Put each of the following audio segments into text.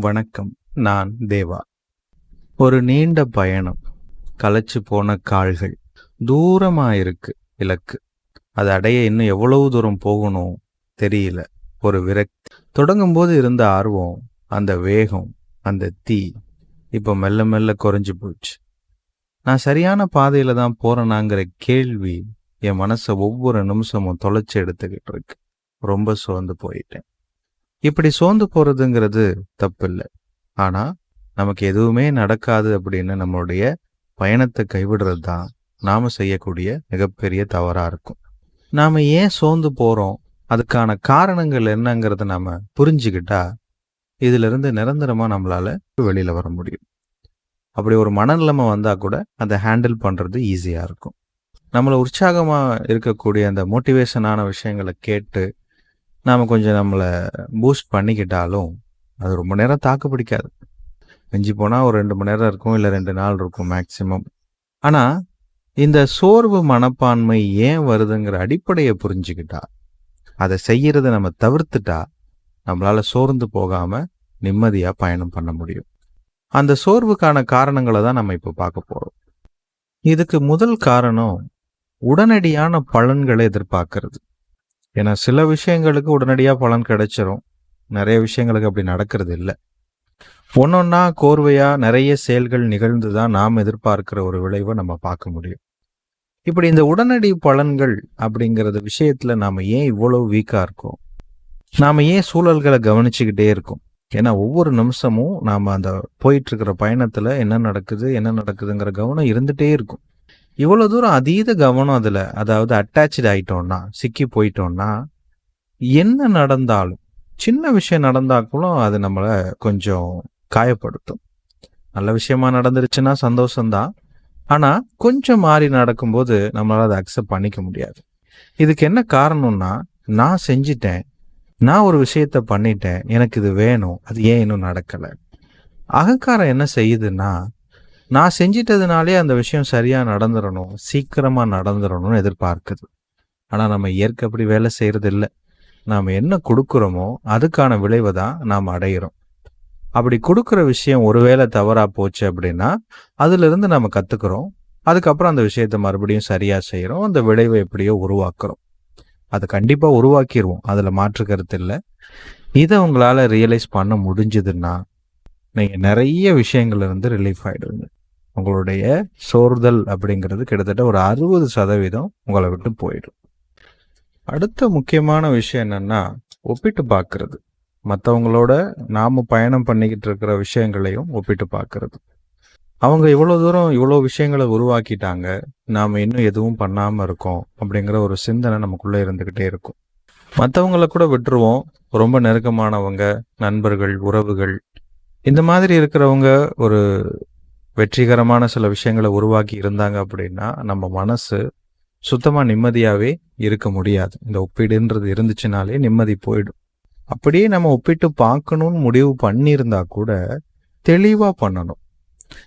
வணக்கம் நான் தேவா. ஒரு நீண்ட பயணம் களைச்சு போன கால்கள் தூரமாக இருக்கு இலக்கு. அது அடைய இன்னும் எவ்வளவு தூரம் போகணும் தெரியல. ஒரு விரக்தி தொடங்கும் போது இருந்த ஆர்வம் அந்த வேகம் அந்த தீ இப்போ மெல்ல மெல்ல குறைஞ்சு போச்சு. நான் சரியான பாதையில தான் போறேனாங்கிற கேள்வி என் மனசை ஒவ்வொரு நிமிஷமும் தொலைச்சி எடுத்துக்கிட்டு இருக்கு. ரொம்ப சோர்ந்து போயிட்டேன். இப்படி சோர்ந்து போறதுங்கிறது தப்பு இல்லை ஆனா நமக்கு எதுவுமே நடக்காது அப்படின்னு நம்மளுடைய பயணத்தை கைவிடுறது தான் நாம செய்யக்கூடிய மிகப்பெரிய தவறா இருக்கும். நாம ஏன் சோர்ந்து போறோம்? அதுக்கான காரணங்கள் என்னங்கிறத நாம புரிஞ்சுக்கிட்டா இதுல இருந்து நிரந்தரமா நம்மளால வெளியில வர முடியும். அப்படி ஒரு மனநிலைமை வந்தா கூட அதை ஹேண்டில் பண்றது ஈஸியா இருக்கும். நம்மளை உற்சாகமாக இருக்கக்கூடிய அந்த மோட்டிவேஷனான விஷயங்களை கேட்டு நாம் கொஞ்சம் நம்மளை பூஸ்ட் பண்ணிக்கிட்டாலும் அது ரொம்ப நேரம் தாக்கு பிடிக்காது. மிஞ்சி போனால் ஒரு ரெண்டு மணி நேரம் இருக்கும் இல்லை ரெண்டு நாள் இருக்கும் மேக்சிமம் ஆனால் இந்த சோர்வு மனப்பான்மை ஏன் வருதுங்கிற அடிப்படையை புரிஞ்சுக்கிட்டா அதை செய்யறதை நம்ம தவிர்த்துட்டா நம்மளால் சோர்ந்து போகாமல் நிம்மதியாக பயணம் பண்ண முடியும். அந்த சோர்வுக்கான காரணங்களை தான் நம்ம இப்போ பார்க்க போகிறோம் இதுக்கு முதல் காரணம் உடனடியான பலன்களை எதிர்பார்க்கறது. ஏன்னா சில விஷயங்களுக்கு உடனடியாக பலன் கிடைச்சிரும். நிறைய விஷயங்களுக்கு அப்படி நடக்கிறது இல்லை. ஒன்றொன்னா கோர்வையாக நிறைய செயல்கள் நிகழ்ந்து தான் நாம் எதிர்பார்க்கிற ஒரு விளைவை நம்ம பார்க்க முடியும். இப்படி இந்த உடனடி பலன்கள் அப்படிங்கிறது விஷயத்தில் நாம் ஏன் இவ்வளோ வீக்காக இருக்கோம்? நாம் ஏன் சூழல்களை கவனிச்சுக்கிட்டே இருக்கோம்? ஏன்னா ஒவ்வொரு நிமிஷமும் நாம் அந்த போயிட்டுருக்கிற பயணத்தில் என்ன நடக்குது என்ன நடக்குதுங்கிற கவனம் இருந்துகிட்டே இருக்கும். இவ்வளோ தூரம் அதீத கவனம் அதில். அதாவது அட்டாச்சு ஆகிட்டோம்னா சிக்கி போயிட்டோம்னா என்ன நடந்தாலும் சின்ன விஷயம் நடந்தால் கூட அது நம்மளை கொஞ்சம் காயப்படுத்தும். நல்ல விஷயமா நடந்துருச்சுன்னா சந்தோஷம்தான். ஆனால் கொஞ்சம் மாறி நடக்கும்போது நம்மளால் அதை அக்செப்ட் பண்ணிக்க முடியாது. இதுக்கு என்ன காரணம்னா நான் செஞ்சிட்டேன் நான் ஒரு விஷயத்த பண்ணிட்டேன் எனக்கு இது வேணும் அது ஏன் இன்னும் நடக்கலை? அகங்காரம் என்ன செய்யுதுன்னா நான் செஞ்சிட்டதுனாலே அந்த விஷயம் சரியாக நடந்துடணும் சீக்கிரமாக நடந்துடணும்னு எதிர்பார்க்குது. ஆனால் நம்ம இயற்கை அப்படி வேலை செய்கிறது இல்லை நாம் என்ன கொடுக்குறோமோ அதுக்கான விளைவை தான் நாம் அடையிறோம். அப்படி கொடுக்குற விஷயம் ஒருவேளை தவறாக போச்சு அப்படின்னா அதுலேருந்து நம்ம கற்றுக்குறோம் அதுக்கப்புறம் அந்த விஷயத்த மறுபடியும் சரியாக செய்கிறோம் அந்த விளைவை எப்படியோ உருவாக்குறோம். அதை கண்டிப்பாக உருவாக்கிடுவோம் அதில் மாற்று கருத்து இல்லை. இதை உங்களால் ரியலைஸ் பண்ண முடிஞ்சதுன்னா நீங்கள் நிறைய விஷயங்கள்லேருந்து ரிலீஃப் ஆகிடுவீங்க உங்களுடைய சோர்தல் அப்படிங்கிறது கிட்டத்தட்ட ஒரு அறுபது சதவீதம் உங்களை விட்டு போயிடும். அடுத்த முக்கியமான விஷயம் என்னன்னா ஒப்பிட்டு பார்க்கறது. மற்றவங்களோட நாம் பயணம் பண்ணிக்கிட்டு இருக்கிற விஷயங்களையும் ஒப்பிட்டு பார்க்கறது. அவங்க இவ்வளோ தூரம் இவ்வளோ விஷயங்களை உருவாக்கிட்டாங்க நாம் இன்னும் எதுவும் பண்ணாமல் இருக்கோம் அப்படிங்கிற ஒரு சிந்தனை நமக்குள்ளே இருந்துக்கிட்டே இருக்கும். மற்றவங்கள கூட விட்டுருவோம். ரொம்ப நெருக்கமானவங்க நண்பர்கள் உறவுகள். இந்த மாதிரி இருக்கிறவங்க ஒரு வெற்றிகரமான சில விஷயங்களை உருவாக்கி இருந்தாங்க அப்படின்னா நம்ம மனசு சுத்தமாக நிம்மதியாகவே இருக்க முடியாது. இந்த ஒப்பீடுன்றது இருந்துச்சுனாலே நிம்மதி போயிடும். அப்படியே நம்ம ஒப்பிட்டு பார்க்கணும்னு முடிவு பண்ணியிருந்தா கூட தெளிவாக பண்ணணும்.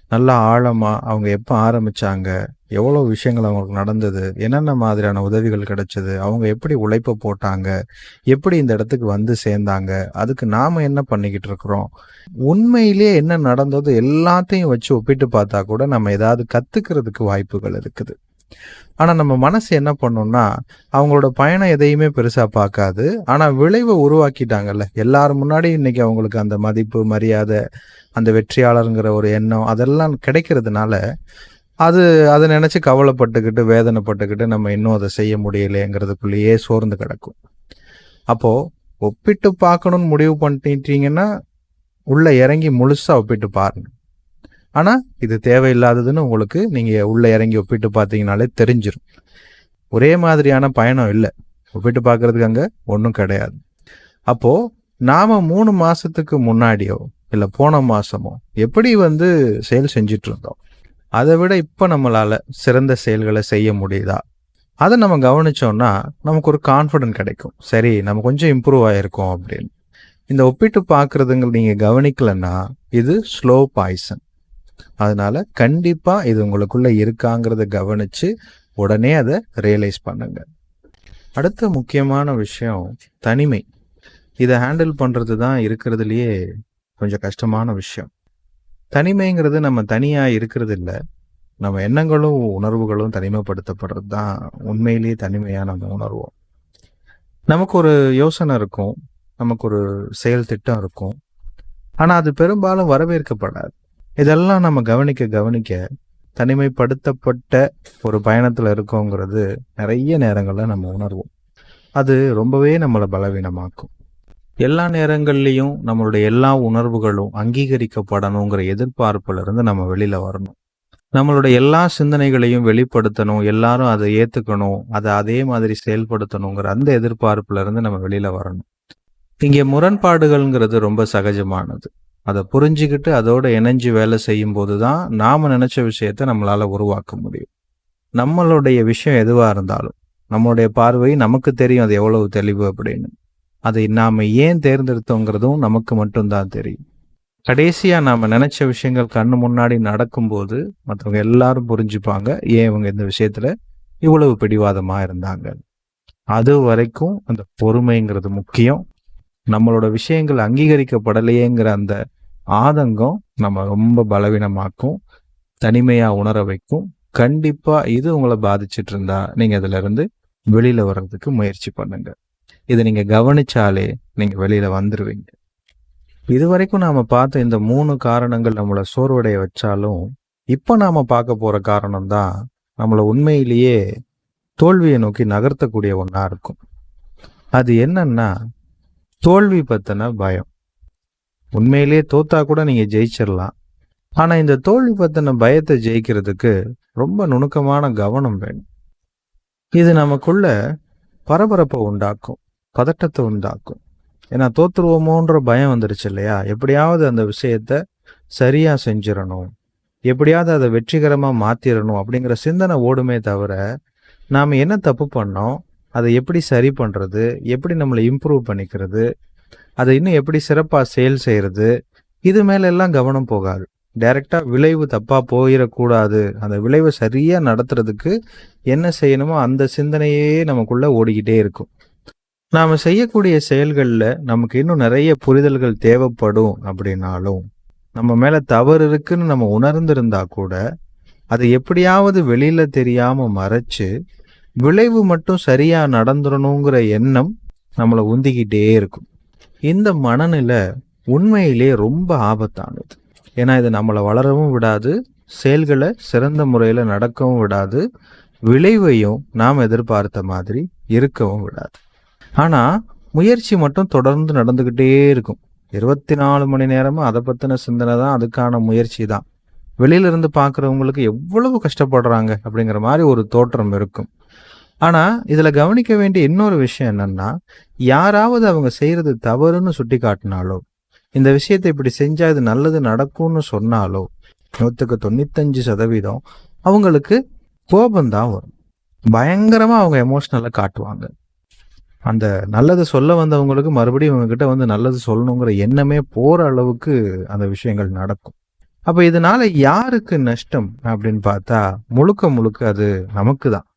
நல்லா ஆழமாக அவங்க எப்போ ஆரம்பிச்சாங்க எவ்வளோ விஷயங்கள் அவங்களுக்கு நடந்தது என்னென்ன மாதிரியான உதவிகள் கிடைச்சது அவங்க எப்படி உழைப்பை போட்டாங்க எப்படி இந்த இடத்துக்கு வந்து சேர்ந்தாங்க அதுக்கு நாம் என்ன பண்ணிக்கிட்டு இருக்கிறோம் உண்மையிலேயே என்ன நடந்ததோ எல்லாத்தையும் வச்சு ஒப்பிட்டு பார்த்தா கூட நம்ம ஏதாவது கற்றுக்கிறதுக்கு வாய்ப்புகள் இருக்குது. ஆனால் நம்ம மனசு என்ன பண்ணோம்னா அவங்களோட பயணம் எதையுமே பெருசாக பார்க்காது. ஆனால் விளைவை உருவாக்கிட்டாங்கல்ல. எல்லாரும் முன்னாடி இன்னைக்கு அவங்களுக்கு அந்த மதிப்பு மரியாதை அந்த வெற்றியாளருங்கிற ஒரு எண்ணம் அதெல்லாம் கிடைக்கிறதுனால அது அதை நினச்சி கவலைப்பட்டுக்கிட்டு வேதனைப்பட்டுக்கிட்டு நம்ம இன்னும் அதை செய்ய முடியலைங்கிறதுக்குள்ளேயே சோர்ந்து கிடக்கும். அப்போது ஒப்பிட்டு பார்க்கணும்னு முடிவு பண்ணிட்டீங்கன்னா உள்ளே இறங்கி முழுசாக ஒப்பிட்டு பாருங்க. ஆனால் இது தேவையில்லாததுன்னு உங்களுக்கு நீங்கள் உள்ளே இறங்கி ஒப்பிட்டு பார்த்தீங்கனாலே தெரிஞ்சிடும் ஒரே மாதிரியான பயணம் இல்லை. ஒப்பிட்டு பார்க்குறதுக்கு அங்கே ஒன்றும் கிடையாது. அப்போது நாம் மூணு மாதத்துக்கு முன்னாடியோ இல்லை போன மாதமோ எப்படி வந்து செயல் செஞ்சிட்டு இருந்தோம் அதை விட இப்போ நம்மளால் சிறந்த செயல்களை செய்ய முடியுதா? அதை நம்ம கவனித்தோம்னா நமக்கு ஒரு கான்ஃபிடென்ட் கிடைக்கும். சரி நம்ம கொஞ்சம் இம்ப்ரூவ் ஆகிருக்கோம் அப்படின்னு. இந்த ஒப்பிட்டு பார்க்குறதுங்க நீங்கள் கவனிக்கலன்னா இது ஸ்லோ பாய்சன் அதனால கண்டிப்பா இது உங்களுக்குள்ள இருக்காங்கிறத கவனிச்சு உடனே அதை ரியலைஸ் பண்ணுங்க. அடுத்த முக்கியமான விஷயம் தனிமை. இதை ஹேண்டில் பண்ணுறது தான் இருக்கிறதுலையே கொஞ்சம் கஷ்டமான விஷயம். தனிமைங்கிறது நம்ம தனியாக இருக்கிறது இல்லை. நம்ம எண்ணங்களும் உணர்வுகளும் தனிமைப்படுத்தப்படுறது தான் உண்மையிலேயே தனிமையாக நம்ம உணர்வோம். நமக்கு ஒரு யோசனை இருக்கும் நமக்கு ஒரு செயல் திட்டம் இருக்கும். ஆனால் அது பெரும்பாலும் வரவேற்கப்படாது. இதெல்லாம் நம்ம கவனிக்க கவனிக்க தனிமைப்படுத்தப்பட்ட ஒரு பயணத்தில் இருக்கோங்கிறது நிறைய நேரங்களில் நம்ம உணர்வோம். அது ரொம்பவே நம்மளை பலவீனமாக்கும். எல்லா நேரங்கள்லையும் நம்மளுடைய எல்லா உணர்வுகளும் அங்கீகரிக்கப்படணுங்கிற எதிர்பார்ப்புல இருந்து நம்ம வெளியில வரணும். நம்மளுடைய எல்லா சிந்தனைகளையும் வெளிப்படுத்தணும் எல்லாரும் அதை ஏத்துக்கணும் அதை அதே மாதிரி செயல்படுத்தணுங்கிற அந்த எதிர்பார்ப்புல இருந்து நம்ம வெளியில வரணும். இங்கே முரண்பாடுகள்ங்கிறது ரொம்ப சகஜமானது. அதை புரிஞ்சுக்கிட்டு அதோட இணைஞ்சு வேலை செய்யும் போது தான் நாம் நினச்ச விஷயத்த நம்மளால் உருவாக்க முடியும். நம்மளுடைய விஷயம் எதுவாக இருந்தாலும் நம்மளுடைய பார்வை நமக்கு தெரியும் அது எவ்வளவு தெளிவு அப்படின்னு. அதை நாம் ஏன் தேர்ந்தெடுத்தோங்கிறதும் நமக்கு மட்டும்தான் தெரியும். கடைசியாக நாம் நினச்ச விஷயங்கள் கண்ணு முன்னாடி நடக்கும்போது மற்றவங்க எல்லாரும் புரிஞ்சுப்பாங்க ஏன் இவங்க இந்த விஷயத்துல இவ்வளவு பிடிவாதமாக இருந்தாங்க. அது வரைக்கும் அந்த பொறுமைங்கிறது முக்கியம். நம்மளோட விஷயங்கள் அங்கீகரிக்கப்படலையேங்கிற அந்த ஆதங்கம் நம்ம ரொம்ப பலவீனமாக்கும் தனிமையா உணர வைக்கும். கண்டிப்பா இது உங்களை பாதிச்சிட்டு இருந்தா நீங்க அதுல இருந்து வெளியில வர்றதுக்கு முயற்சி பண்ணுங்க. இதை நீங்க கவனிச்சாலே நீங்க வெளியில வந்துருவீங்க. இது வரைக்கும் நாம பார்த்த இந்த மூணு காரணங்கள் நம்மளை சோர்வடைய வச்சாலும் இப்ப நாம பார்க்க போற காரணம் தான் நம்மளை உண்மையிலேயே தோல்வியை நோக்கி நகர்த்தக்கூடிய ஒன்றா இருக்கும். அது என்னன்னா தோல்வி பத்தின பயம். உண்மையிலேயே தோத்தா கூட நீங்கள் ஜெயிச்சிடலாம் ஆனால் இந்த தோல்வி பத்தின பயத்தை ஜெயிக்கிறதுக்கு ரொம்ப நுணுக்கமான கவனம் வேணும். இது நமக்குள்ள பரபரப்பை உண்டாக்கும் பதட்டத்தை உண்டாக்கும். ஏன்னா தோத்துருவோமோன்ற பயம் வந்துருச்சு இல்லையா? எப்படியாவது அந்த விஷயத்த சரியாக செஞ்சிடணும் எப்படியாவது அதை வெற்றிகரமாக மாற்றிடணும் அப்படிங்கிற சிந்தனை ஓடுமே தவிர நாம் என்ன தப்பு பண்ணோம்? அதை எப்படி சரி பண்ணுறது எப்படி நம்மளை இம்ப்ரூவ் பண்ணிக்கிறது அதை இன்னும் எப்படி சிறப்பாக செயல் செய்கிறது இது மேலெல்லாம் கவனம் போகாது. டைரெக்டாக விளைவு தப்பாக போயிடக்கூடாது. அந்த விளைவை சரியாக நடத்துறதுக்கு என்ன செய்யணுமோ அந்த சிந்தனையே நமக்குள்ளே ஓடிக்கிட்டே இருக்கும். நாம் செய்யக்கூடிய செயல்களில் நமக்கு இன்னும் நிறைய புரிதல்கள் தேவைப்படும் அப்படின்னாலும் நம்ம மேலே தவறு இருக்குன்னு நம்ம உணர்ந்திருந்தா கூட அதை எப்படியாவது வெளியில் தெரியாமல் மறைச்சு விளைவு மட்டும் சரியா நடந்துடணுங்கிற எண்ணம் நம்மளை உந்திக்கிட்டே இருக்கும். இந்த மனநிலை உண்மையிலே ரொம்ப ஆபத்தானது. ஏன்னா இது நம்மளை வளரவும் விடாது செயல்களை சிறந்த முறையில் நடக்கவும் விடாது விளைவையும் நாம் எதிர்பார்த்த மாதிரி இருக்கவும் விடாது. ஆனால் முயற்சி மட்டும் தொடர்ந்து நடந்துக்கிட்டே இருக்கும். இருபத்தி நாலு மணி நேரமும் அதை பற்றின சிந்தனை தான் அதுக்கான முயற்சி தான். வெளியிலிருந்து பார்க்குறவங்களுக்கு எவ்வளவு கஷ்டப்படுறாங்க அப்படிங்கிற மாதிரி ஒரு தோற்றம் இருக்கும். ஆனால் இதில் கவனிக்க வேண்டிய இன்னொரு விஷயம் என்னென்னா யாராவது அவங்க செய்கிறது தவறுன்னு சுட்டி காட்டினாலோ இந்த விஷயத்தை இப்படி செஞ்சால் இது நல்லது நடக்கும்னு சொன்னாலோ நூற்றுக்கு தொண்ணூத்தஞ்சு சதவீதம் அவங்களுக்கு கோபந்தான் வரும். பயங்கரமாக அவங்க எமோஷ்னலாக காட்டுவாங்க. அந்த நல்லது சொல்ல வந்தவங்களுக்கு மறுபடியும் இவங்ககிட்ட வந்து நல்லது சொல்லணுங்கிற எண்ணமே போகிற அளவுக்கு அந்த விஷயங்கள் நடக்கும். அப்போ இதனால யாருக்கு நஷ்டம் அப்படின்னு பார்த்தா முழுக்க முழுக்க அது நமக்கு தான்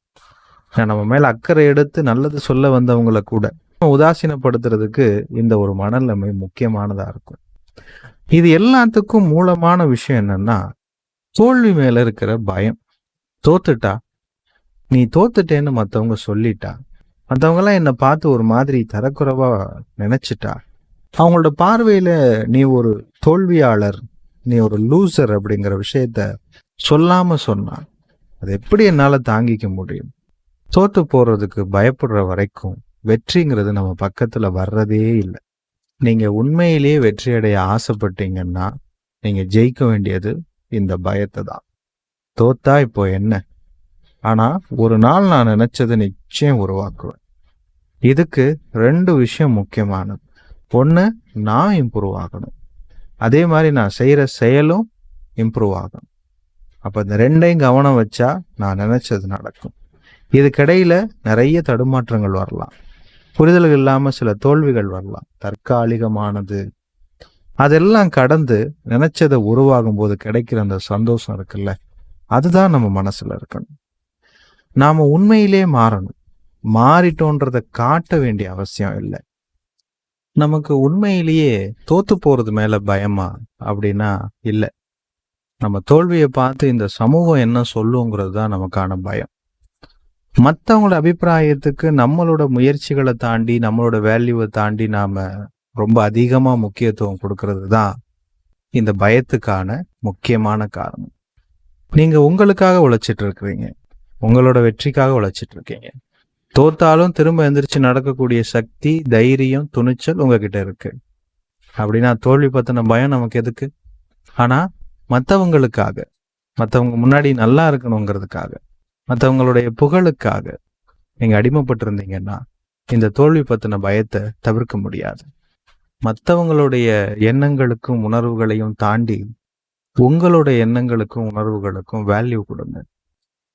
நம்ம மேல அக்கறை எடுத்து நல்லது சொல்ல வந்தவங்கள கூட உதாசீனப்படுத்துறதுக்கு இந்த ஒரு மனநிலைமை முக்கியமானதா இருக்கும். இது எல்லாத்துக்கும் மூலமான விஷயம் என்னன்னா தோல்வி மேல இருக்கிற பயம். தோத்துட்டா? நீ தோத்துட்டேன்னு மற்றவங்க சொல்லிட்டா? மற்றவங்கெல்லாம் என்னை பார்த்து ஒரு மாதிரி தரக்குறைவா நினைச்சிட்டா? அவங்களோட பார்வையில நீ ஒரு தோல்வியாளர் நீ ஒரு லூசர் அப்படிங்கிற விஷயத்த சொல்லாம சொன்னான் அது எப்படி என்னால் தாங்கிக்க முடியும்? தோத்து போறதுக்கு பயப்படுற வரைக்கும் வெற்றிங்கிறது நம்ம பக்கத்துல வர்றதே இல்லை. நீங்க உண்மையிலேயே வெற்றி அடைய ஆசைப்பட்டீங்கன்னா நீங்க ஜெயிக்க வேண்டியது இந்த பயத்தை தான். தோத்தா இப்போ என்ன? ஆனா ஒரு நாள் நான் நினைச்சதை நிச்சயம் உருவாக்குவேன். இதுக்கு ரெண்டு விஷயம் முக்கியமானது. ஒன்று நான் இம்ப்ரூவ் ஆகணும். அதே மாதிரி நான் செய்கிற செயலும் இம்ப்ரூவ் ஆகும். அப்போ இந்த ரெண்டையும் கவனம் வச்சா நான் நினச்சது நடக்கும். இதுக்கிடையில் நிறைய தடுமாற்றங்கள் வரலாம். புரிதல்கள் இல்லாமல் சில தோல்விகள் வரலாம். தற்காலிகமானது. அதெல்லாம் கடந்து நினச்சதை உருவாகும் போது கிடைக்கிற அந்த சந்தோஷம் இருக்குல்ல அதுதான் நம்ம மனசில் இருக்கணும். நாம் உண்மையிலே மாறணும். மாறிட்டோன்றதை காட்ட வேண்டிய அவசியம் இல்லை. நமக்கு உண்மையிலேயே தோத்து போறது மேல பயமா? அப்படின்னா இல்லை. நம்ம தோல்வியை பார்த்து இந்த சமூகம் என்ன சொல்லுங்கிறது தான் நமக்கான பயம். மற்றவங்களோட அபிப்பிராயத்துக்கு நம்மளோட முயற்சிகளை தாண்டி நம்மளோட வேல்யூவை தாண்டி நாம ரொம்ப அதிகமாக முக்கியத்துவம் கொடுக்கறது தான் இந்த பயத்துக்கான முக்கியமான காரணம். நீங்க உங்களுக்காக உழைச்சிட்டு இருக்கிறீங்க. உங்களோட வெற்றிக்காக உழைச்சிட்டு இருக்கீங்க. தோத்தாலும் திரும்ப எந்திரிச்சு நடக்கக்கூடிய சக்தி தைரியம் துணிச்சல் உங்ககிட்ட இருக்கு. அப்படின்னா தோல்வி பத்தின பயம் நமக்கு எதுக்கு? ஆனா மற்றவங்களுக்காக மற்றவங்க முன்னாடி நல்லா இருக்கணுங்கிறதுக்காக மற்றவங்களுடைய புகழுக்காக நீங்க அடிமைப்பட்டிருந்தீங்கன்னா இந்த தோல்வி பத்தின பயத்தை தவிர்க்க முடியாது. மற்றவங்களுடைய எண்ணங்களுக்கும் உணர்வுகளையும் தாண்டி உங்களுடைய எண்ணங்களுக்கும் உணர்வுகளுக்கும் வேல்யூ கொடுங்க.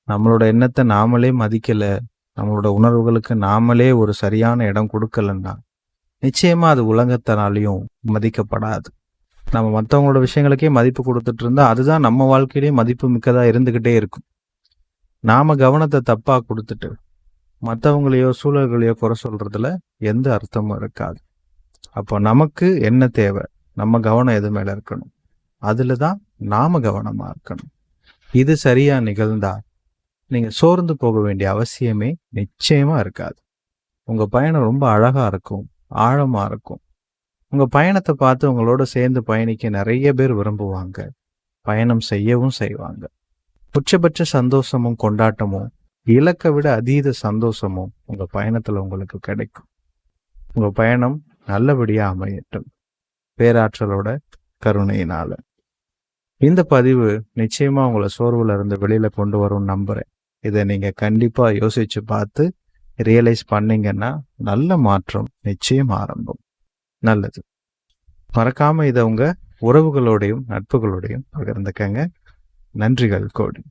நம்மளோட எண்ணத்தை நாமளே மதிக்கல நம்மளோட உணர்வுகளுக்கு நாமளே ஒரு சரியான இடம் கொடுக்கலன்னா நிச்சயமா அது உலகத்தினாலையும் மதிக்கப்படாது. நம்ம மற்றவங்களோட விஷயங்களுக்கே மதிப்பு கொடுத்துட்டு இருந்தா அதுதான் நம்ம வாழ்க்கையிலேயே மதிப்பு மிக்கதா இருந்துகிட்டே இருக்கும். நாம கவனத்தை தப்பா கொடுத்துட்டு மற்றவங்களையோ சூழல்களையோ குறை சொல்றதுல எந்த அர்த்தமும் இருக்காது. அப்போ நமக்கு என்ன தேவை? நம்ம கவனம் எது மேல இருக்கணும்? அதுல தான் நாம கவனமா இருக்கணும். இது சரியா நிகழ்ந்தா நீங்க சோர்ந்து போக வேண்டிய அவசியமே நிச்சயமா இருக்காது. உங்க பயணம் ரொம்ப அழகா இருக்கும் ஆழமா இருக்கும். உங்க பயணத்தை பார்த்து உங்களோட சேர்ந்து பயணிக்க நிறைய பேர் விரும்புவாங்க. பயணம் செய்யவும் செய்வாங்க. உச்சபட்ச சந்தோஷமும் கொண்டாட்டமும் இலக்கை விட அதீத சந்தோஷமும் உங்க பயணத்துல உங்களுக்கு கிடைக்கும். உங்க பயணம் நல்லபடியா அமையட்டும். பேராற்றலோட கருணையினால. இந்த பதிவு நிச்சயமா உங்களை சோர்வுல இருந்து வெளியில கொண்டு வரும்னு நம்புறேன். இதை நீங்க கண்டிப்பா யோசிச்சு பார்த்து ரியலைஸ் பண்ணீங்கன்னா நல்ல மாற்றம் நிச்சயம் ஆரம்பம். நல்லது. மறக்காம இதை உங்கள் உறவுகளோடையும் நட்புகளோடையும் பகிர்ந்துக்கங்க. நன்றிகள் கோடி.